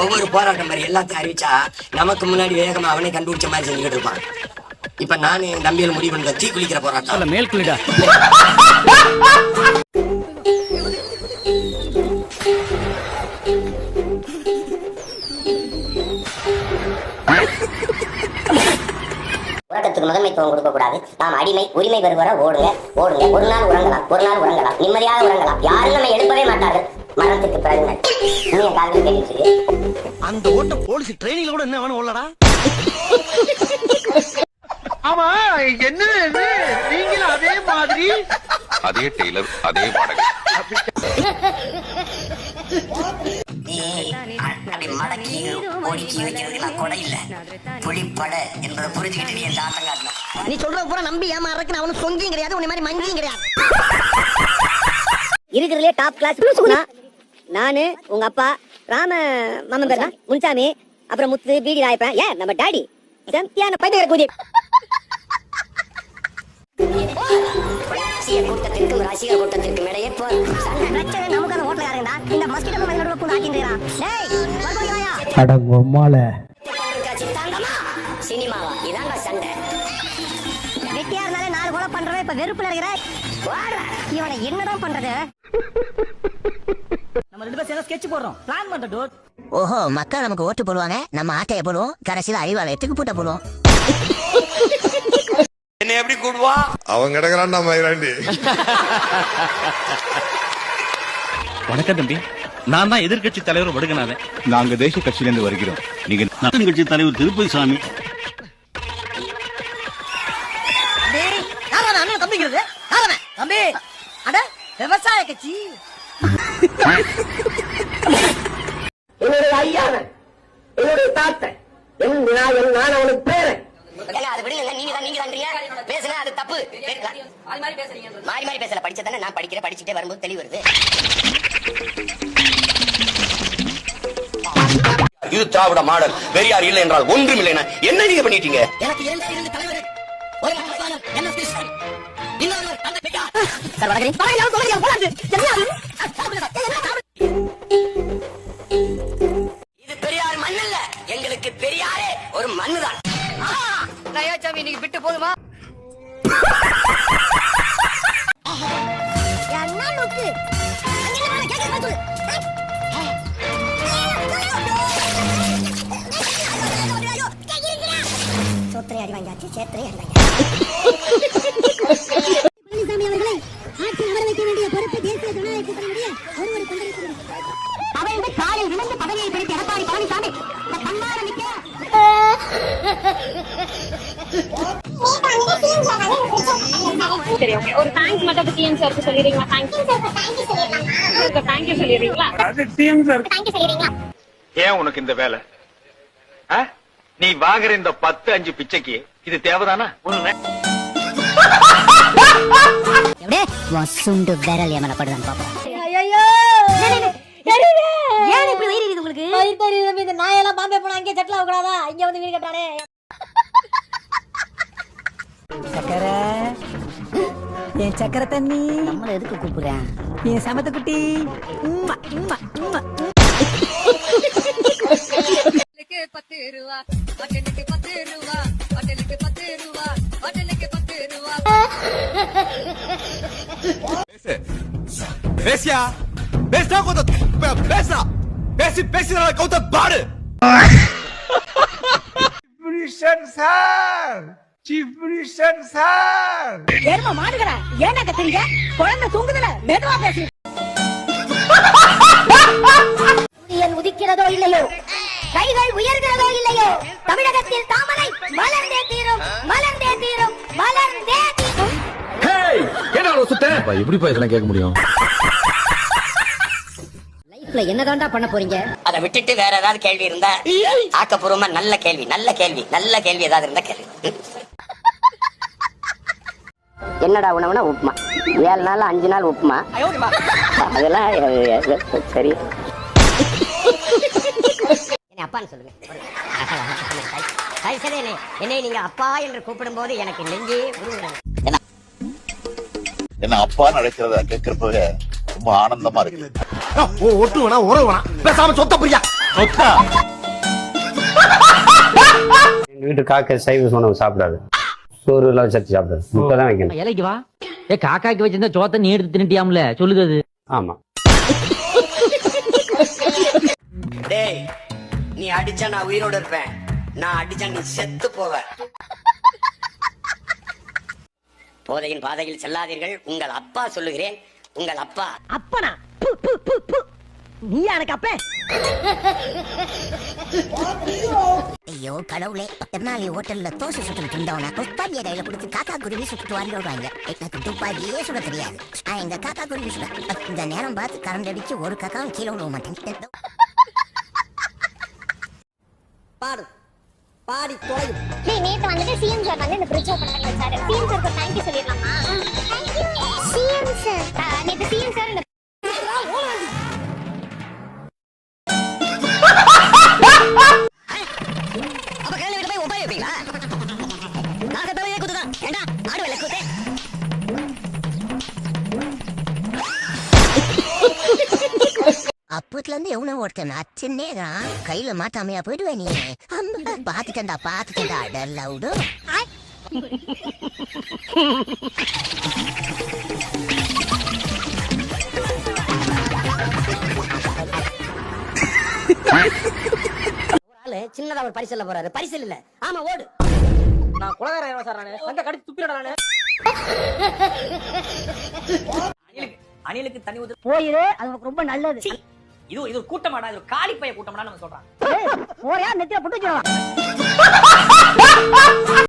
ஒவ்வொரு போராட்டம் மாதிரி எல்லாத்தையும் அறிவிச்சா நமக்கு முன்னாடி வேகமா அவனே கண்டுபிடிச்ச மாதிரி செஞ்சுக்கிட்டு இருப்பான். இப்ப நானு என் தம்பியில் முடிவு பண்ண தீ குளிக்கிற போராட்டம். மேல் குளிடா. உறக்கத்துக்கு முதன்மைத்துவம் கொடுக்க கூடாது நாம் அடிமை உரிமை பெறுவர ஓடுங்க. ஓடுங்க. ஒரு நாள் உறங்கலாம். ஒரு நாள் உறங்கலாம். நிம்மதியாக உறங்கலாம். யாரும் நம்ம எழுப்பவே மாட்டார்கள். மரணத்துக்கு பிறகு கேட்டுச்சு அந்த ஓட்ட போலீஸ் ட்ரைனிங்ல கூட என்ன வேணும் உள்ளடா? ஆமா என்ன நீங்களும் அதே மாதிரி? அதே டெய்லர் அதே வாடகை. அப்படி மடக்கி ஓடிக்கி வைக்கிறதுக்கெல்லாம் கொடை இல்ல. புலிப்படை என்பதை புரிஞ்சுக்கிட்டு நீ என் ஆட்டம் காட்டணும் நீ சொல்ற பூரா நம்பி ஏமாறக்கு அவனும் சொங்கியும் கிடையாது உன்னை மாதிரி மங்கியும் கிடையாது. இருக்கிறதுலே டாப் கிளாஸ் நானு உங்க அப்பா ராம மாமன் பேர் தான், முன்சாமி அப்புறம் முத்து பீடி ராயப்பன். ஏன் நம்ம டாடி. செம்பியான பைத்தியக்கார கூதி. ரசிகர் கூட்டத்திற்கும் ரசிகர் கூட்டத்திற்கும் இடையே போர் சண்டை பிரச்சனை நமக்கு அந்த ஹோட்டல் யாருங்கடா இந்த மஸ்கிட்டோ மாதிரி நடுவுல பூந்து ஆக்கின்றான் டேய் சினிமாவா? இதாங்க சண்டை. வெட்டியா இருந்தாலே நாலு கொலை பண்றவன் இப்ப வெறுப்புல இருக்கிற இவனை என்னதான் பண்றது? நம்ம ரெண்டு பேரும் சேர்ந்து ஸ்கெட்ச் போடுறோம். பிளான் பண்ற டோட். ஓஹோ மக்கள் நமக்கு ஓட்டு போடுவாங்க. நம்ம ஆட்டைய போடுவோம். கடைசியில அறிவாலயத்துக்கு பூட்ட போடுவோம். என்ன எப்படி கூடுவா? அவன் கிடக்குறான் மயிராண்டி வணக்கம் தம்பி. நான் தான் எதிர்க்கட்சி தலைவர் வடுகனாதன் நாங்க தேசிய கட்சியிலிருந்து வருகிறோம். நீங்க கூட்டணி கட்சி தலைவர் திருப்பதி சாமி. தம்பி அட விவசாய கட்சி. என்னுடைய ஐயாவன் என்னுடைய தாத்தன் என் நான் என் நான் அவனுக்கு பேரன். அது விடுங்க நீங்க தான் நீங்க தான் பேசுனா அது தப்பு மாறி மாறி பேசல படிச்சதானே நான் படிக்கிறேன் படிச்சுட்டே வரும்போது தெளிவு வருது. இது திராவிட மாடல். பெரியார் இல்லை என்றால் ஒன்றும் இல்லைனா என்ன நீங்க பண்ணிட்டீங்க? எனக்கு இரண்டு இரண்டு தலைவர் மகன் எம் எஸ் கிருஷ்ணன் இன்னொருவர் தந்தை பெரியார் சார் வணக்கம். பழைய தொலைங்க போலாது இது பெரியார் மண் அல்ல எங்களுக்கு பெரியாரே ஒரு மண்ணுதான். நயாச்சாமி இன்னைக்கு விட்டு போதுமா? என்ன நோக்கு? அடி வாங்கியாச்சு சேத்திரை அடி பழனிசாமி அவர்களை ஆட்சி அமர வைக்க வேண்டிய பொறுப்பு தேசிய ஜனநாயக கூட்டணியுடைய ஒருவர் கொண்டிருக்கிறது அவருடைய காலில் விழுந்து பதவியை பிடித்த எடப்பாடி பழனிசாமி இந்த பன்னார சரி ஓகே ஒரு தேங்க்ஸ் மட்டும் டிஎம் சாருக்கு சொல்லிடுறீங்களா? Thanks thank you சொல்லிடுறீங்களா? ஏன் உனக்கு இந்த வேலை? ஆ? நீ வாங்குற இந்த பத்து அஞ்சு பிச்சைக்கு இது தேவைதானா? சுண்டு விரல் எமல படுதான் பாப்போம். ஏன் இப்படி வயிறு உங்களுக்கு? வயிறு தெரியுது இந்த நாயெல்லாம் பாம்பே போனா அங்கே செட்டில் ஆகக்கூடாதா? இங்க வந்து வீடு கட்டானே சக்கர என் சக்கர தண்ணி. நம்மள எதுக்கு கூப்பிடுறேன்? என் சமத்த குட்டி உம்மா, உம்மா, உம்மா. பத்து ரூபா. ஹோட்டலுக்கு பத்து ரூபா. ஹோட்டலுக்கு பத்து ரூபா. ஹோட்டலுக்கு பத்து ரூபா. பேசியா? பேசினா கொஞ்சம் பேசா பேசி பேசி கௌத பாடு. சார் சீஃப் மினிஸ்டர் சார் ஏறுமா மாடுகடா ஏன்டா கத்துறீங்க குழந்தை தூங்குதுல. மெதுவா பேசு. உதிக்கிறதோ இல்லையோ? கைகள் உயர்கிறதோ இல்லையோ? தமிழகத்தில் தாமரை மலர்ந்தே தீரும் மலர்ந்தே தீரும் மலர்ந்தே தீரும். எப்படிப்பா இதெல்லாம் கேட்க முடியும்? லைஃப்ல என்னதான்டா பண்ண போறீங்க? அதை விட்டுட்டு வேற ஏதாவது கேள்வி இருந்தா ஆக்கப்பூர்வமா நல்ல கேள்வி நல்ல கேள்வி நல்ல கேள்வி ஏதாவது இருந்தா கேள்வி என்னடா உணவுனா உப்புமா? ஏழு நாள் அஞ்சு நாள் உப்புமா? அதெல்லாம் சரி. என்ன அப்பான்னு சொல்லுங்க. சரி என்னை- நீங்க அப்பா என்று கூப்பிடும் போது எனக்கு நெஞ்சே. என்ன? அப்பா நடக்கிறத கேட்கிறப்ப ரொம்ப ஆனந்தமா இருக்கு. ஒட்டு வேணா உறவு வேணா பேசாம சொத்த புரியா? சொத்தா? எங்க வீட்டு காக்கை சைவ உணவு சாப்பிடாது. சோறு எல்லாம் வச்சு சாப்பிடாது. முட்டை தான் வைக்கணும். இலைக்கு வா. ஏ காக்காக்கு வச்சிருந்த சோத்த நீ எடுத்து தின்னுட்டியாம்ல? சொல்லுது அது. ஆமா. டேய் நீ அடிச்சா நான் உயிரோட இருப்பேன். நான் அடிச்சா நீ செத்து போவ. போதையின் பாதையில் செல்லாதீர்கள். உங்கள் அப்பா சொல்லுகிறேன். உங்கள் அப்பா. அப்பனா? பு, பு, பு, பு. நீ எனக்கு அப்ப? ஐயோ கடவுளே. திருநாளி ஹோட்டல்ல தோசை சுட்டு இருந்தவன துப்பாக்கிய கையில கொடுத்து காக்கா குருவி சுட்டு வாங்கி விடுவாங்க எனக்கு துப்பாக்கியே சுட தெரியாது. எங்க காக்கா குருவி சுட. இந்த நேரம் பார்த்து கரண்ட் அடிச்சு ஒரு காக்காவும் கீழே விட மாட்டேன். பாடு பாடி தொலையும். நேத்து வந்துட்டு சிஎம் சார் வந்து இந்த பிரிட்ஜ் ஓபன் பண்ணி வச்சாரு. சிஎம் சார் தேங்க்யூ சொல்லிடலாமா? சிஎம் சார் நேத்து சிஎம் சார் இந்த அப்ப கேள்வி போய் உபாய வைப்பீங்களா நாங்க தலையே குத்துதான். ஏண்டா ஆடு வெள்ள குத்தே? அப்பத்துல இருந்து எவனோ ஒருத்தன் அச்சுன்னே தான் கையில மாட்டாமையா போயிடுவே நீ. அம்மா பாத்துட்டா பாத்துட்டா அடர் லவுடு ஆளு சின்னதா ஒரு பரிசல்ல போறாரு. பரிசல் இல்ல. ஆமா ஓடு. நான் குலகார சார் நானு சங்க கடிச்சு துப்பிடா நானு அணிலுக்கு தண்ணி ஊத்து போயிரு அது ரொம்ப நல்லது. இது இது ஒரு கூட்டமாடா இது ஒரு காலி பைய கூட்டமாடா நம்ம சொல்றாங்க போறியா நெத்தில புட்டு